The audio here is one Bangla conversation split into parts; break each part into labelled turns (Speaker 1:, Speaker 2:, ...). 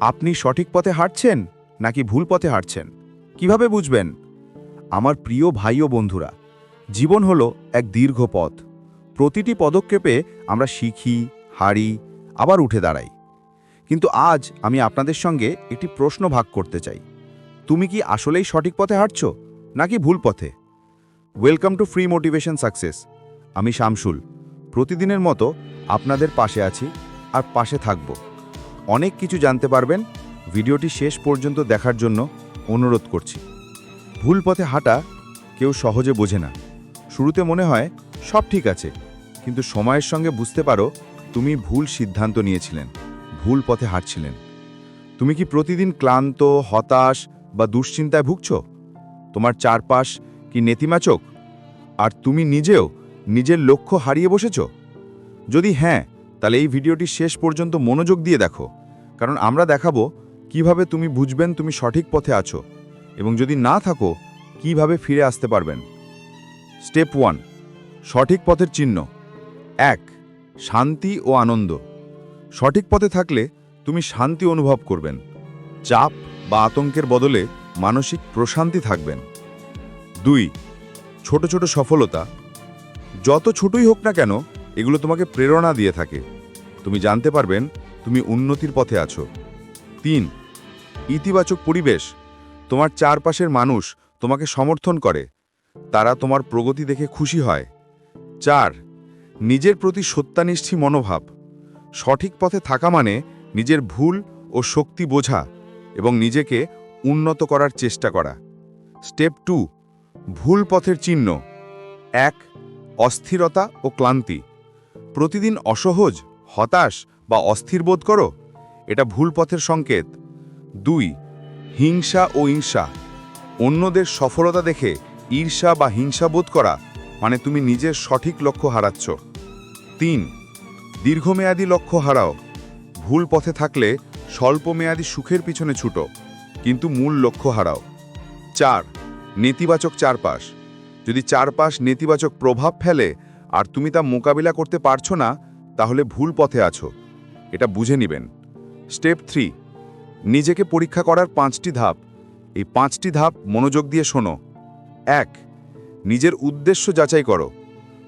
Speaker 1: আপনি সঠিক পথে হাঁটছেন নাকি ভুল পথে হাঁটছেন? কীভাবে বুঝবেন? আমার প্রিয় ভাই ও বন্ধুরা, জীবন হলো এক দীর্ঘ পথ। প্রতিটি পদক্ষেপে আমরা শিখি, হারি, আবার উঠে দাঁড়াই। কিন্তু আজ আমি আপনাদের সঙ্গে একটি প্রশ্ন ভাগ করতে চাই। তুমি কি আসলেই সঠিক পথে হাঁটছ নাকি ভুল পথে? Welcome to free motivation success আমি শামসুল। প্রতিদিনের মতো আপনাদের পাশে আছি আর পাশে থাকব। অনেক কিছু জানতে পারবেন। ভিডিওটি শেষ পর্যন্ত দেখার জন্য অনুরোধ করছি। ভুল পথে হাঁটা কেউ সহজে বোঝে না। শুরুতে মনে হয় সব ঠিক আছে, কিন্তু সময়ের সঙ্গে বুঝতে পারো তুমি ভুল সিদ্ধান্ত নিয়েছিলেন, ভুল পথে হাঁটছিলেন। তুমি কি প্রতিদিন ক্লান্ত, হতাশ বা দুশ্চিন্তায় ভুগছ? তোমার চারপাশ কি নেতিবাচক? আর তুমি নিজেও নিজের লক্ষ্য হারিয়ে বসেছ? যদি হ্যাঁ তাহলে এই ভিডিওটি শেষ পর্যন্ত মনোযোগ দিয়ে দেখো। কারণ আমরা দেখাবো কীভাবে তুমি বুঝবেন তুমি সঠিক পথে আছো এবং যদি না থাকো, কীভাবে ফিরে আসতে পারবেন। স্টেপ ওয়ান, সঠিক পথের চিহ্ন। এক, শান্তি ও আনন্দ। সঠিক পথে থাকলে তুমি শান্তি অনুভব করবেন। চাপ বা আতঙ্কের বদলে মানসিক প্রশান্তি থাকবেন। দুই, ছোট ছোট সফলতা। যত ছোটই হোক না কেন, এগুলো তোমাকে প্রেরণা দিয়ে থাকে। তুমি জানতে পারবেন তুমি উন্নতির পথে আছো। তিন, ইতিবাচক পরিবেশ। তোমার চারপাশের মানুষ তোমাকে সমর্থন করে। তারা তোমার প্রগতি দেখে খুশি হয়। চার, নিজের প্রতি সত্যানিষ্ঠী মনোভাব। সঠিক পথে থাকা মানে নিজের ভুল ও শক্তি বোঝা এবং নিজেকে উন্নত করার চেষ্টা করা। স্টেপ টু, ভুল পথের চিহ্ন। এক, অস্থিরতা ও ক্লান্তি। প্রতিদিন অসহজ হতাশ বা অস্থির বোধ করো? এটা ভুল পথের সংকেত। দুই, হিংসা ও ঈর্ষা। অন্যদের সফলতা দেখে ঈর্ষা বা হিংসা বোধ করা মানে তুমি নিজের সঠিক লক্ষ্য হারাচ্ছ। তিন, দীর্ঘমেয়াদী লক্ষ্য হারাও। ভুল পথে থাকলে স্বল্পমেয়াদী সুখের পিছনে ছুটো, কিন্তু মূল লক্ষ্য হারাও। চার, নেতিবাচক চারপাশ। যদি চারপাশ নেতিবাচক প্রভাব ফেলে আর তুমি তা মোকাবিলা করতে পারছ না তাহলে ভুল পথে আছো। এটা বুঝে নেবেন। স্টেপ থ্রি, নিজেকে পরীক্ষা করার পাঁচটি ধাপ। এই পাঁচটি ধাপ মনোযোগ দিয়ে শোনো। এক, নিজের উদ্দেশ্য যাচাই করো।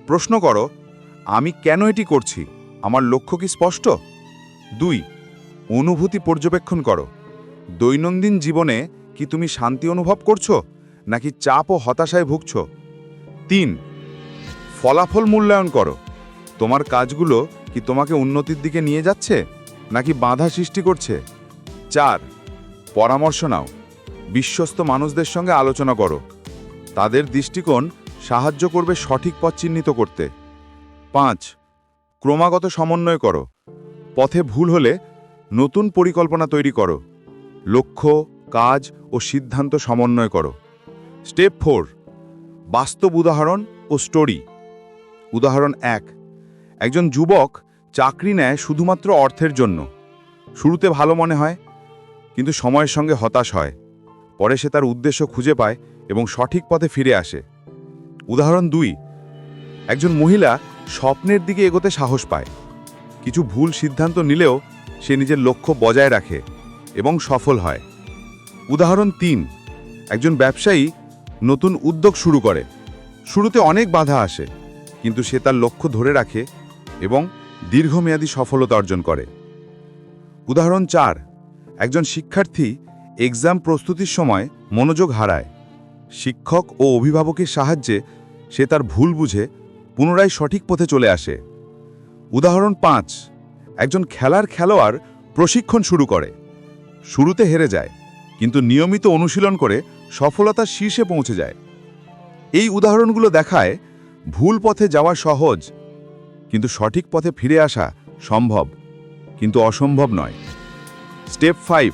Speaker 1: প্রশ্ন করো, আমি কেন এটি করছি? আমার লক্ষ্য কি স্পষ্ট? দুই, অনুভূতি পর্যবেক্ষণ করো। দৈনন্দিন জীবনে কি তুমি শান্তি অনুভব করছ? নাকি চাপ ও হতাশায় ভুগছ? তিন, ফলাফল মূল্যায়ন করো। তোমার কাজগুলো কি তোমাকে উন্নতির দিকে নিয়ে যাচ্ছে? নাকি বাধা সৃষ্টি করছে? চার, পরামর্শ নাও। বিশ্বস্ত মানুষদের সঙ্গে আলোচনা করো। তাদের দৃষ্টিকোণ সাহায্য করবে সঠিক পথ চিহ্নিত করতে। পাঁচ, ক্রমাগত সমন্বয় করো। পথে ভুল হলে নতুন পরিকল্পনা তৈরি করো। লক্ষ্য, কাজ ও সিদ্ধান্ত সমন্বয় করো। স্টেপ ফোর, বাস্তব উদাহরণ ও স্টোরি। উদাহরণ এক একজন যুবক চাকরি নেয় শুধুমাত্র অর্থের জন্য। শুরুতে ভালো মনে হয়, কিন্তু সময়ের সঙ্গে হতাশ হয়। পরে সে তার উদ্দেশ্য খুঁজে পায় এবং সঠিক পথে ফিরে আসে। উদাহরণ দুই, একজন মহিলা স্বপ্নের দিকে এগোতে সাহস পায়। কিছু ভুল সিদ্ধান্ত নিলেও সে নিজের লক্ষ্য বজায় রাখে এবং সফল হয়। উদাহরণ তিন, একজন ব্যবসায়ী নতুন উদ্যোগ শুরু করে। শুরুতে অনেক বাধা আসে, কিন্তু সে তার লক্ষ্য ধরে রাখে এবং দীর্ঘমেয়াদী সফলতা অর্জন করে। উদাহরণ চার, একজন শিক্ষার্থী এক্সাম প্রস্তুতির সময় মনোযোগ হারায়। শিক্ষক ও অভিভাবকের সাহায্যে সে তার ভুল বুঝে পুনরায় সঠিক পথে চলে আসে। উদাহরণ পাঁচ, একজন খেলার খেলোয়াড় প্রশিক্ষণ শুরু করে। শুরুতে হেরে যায়, কিন্তু নিয়মিত অনুশীলন করে সফলতার শীর্ষে পৌঁছে যায়। এই উদাহরণগুলো দেখায় ভুল পথে যাওয়া সহজ কিন্তু সঠিক পথে ফিরে আসা সম্ভব, কিন্তু অসম্ভব নয়। স্টেপ ফাইভ,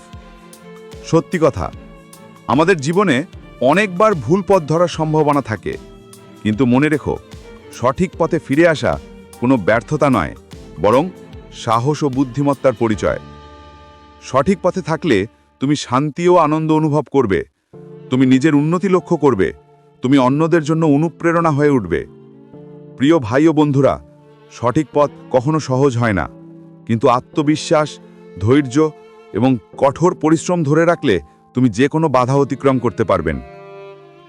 Speaker 1: সত্যি কথা, আমাদের জীবনে অনেকবার ভুল পথ ধরার সম্ভাবনা থাকে, কিন্তু মনে রেখো, সঠিক পথে ফিরে আসা কোনো ব্যর্থতা নয়, বরং সাহস ও বুদ্ধিমত্তার পরিচয়। সঠিক পথে থাকলে তুমি শান্তি ও আনন্দ অনুভব করবে, তুমি নিজের উন্নতি লক্ষ্য করবে, তুমি অন্যদের জন্য অনুপ্রেরণা হয়ে উঠবে। প্রিয় ভাই ও বন্ধুরা সঠিক পথ কখনো সহজ হয় না। কিন্তু আত্মবিশ্বাস, ধৈর্য
Speaker 2: এবং কঠোর পরিশ্রম ধরে রাখলে তুমি যে কোনো বাধা অতিক্রম করতে পারবেন।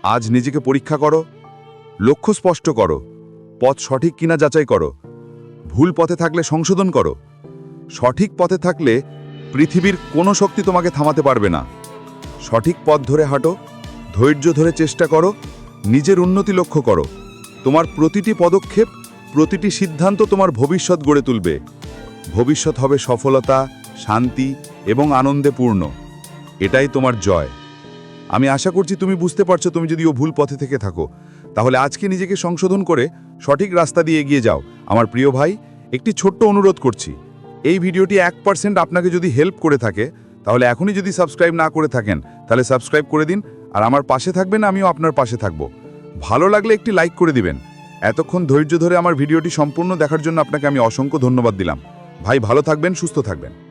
Speaker 2: আজ নিজেকে পরীক্ষা করো, লক্ষ্য স্পষ্ট করো, পথ সঠিক কিনা যাচাই করো, ভুল পথে থাকলে সংশোধন করো। সঠিক পথে থাকলে পৃথিবীর কোনো শক্তি তোমাকে থামাতে পারবে না। সঠিক পথ ধরে হাঁটো, ধৈর্য ধরে চেষ্টা করো, নিজের উন্নতি লক্ষ্য করো। তোমার প্রতিটি পদক্ষেপ প্রতিটি সিদ্ধান্ত তোমার ভবিষ্যৎ গড়ে তুলবে। ভবিষ্যৎ হবে সফলতা, শান্তি এবং আনন্দে পূর্ণ। এটাই তোমার জয়। আমি আশা করছি তুমি বুঝতে পারছ, তুমি যদি ও ভুল পথে থেকে থাকো, তাহলে আজকে নিজেকে সংশোধন করে সঠিক রাস্তা দিয়ে এগিয়ে যাও। আমার প্রিয় ভাই, একটি ছোট্ট অনুরোধ করছি। এই ভিডিওটি এক পার্সেন্ট আপনাকে যদি হেল্প করে থাকে, তাহলে এখনই যদি সাবস্ক্রাইব না করে থাকেন, তাহলে সাবস্ক্রাইব করে দিন। আর আমার পাশে থাকবেন, আমিও আপনার পাশে থাকব। ভালো লাগলে একটি লাইক করে দিবেন। এতক্ষণ ধৈর্য ধরে আমার ভিডিওটি সম্পূর্ণ দেখার জন্য আপনাকে আমি অসংখ্য ধন্যবাদ দিলাম। ভাই, ভালো থাকবেন, সুস্থ থাকবেন।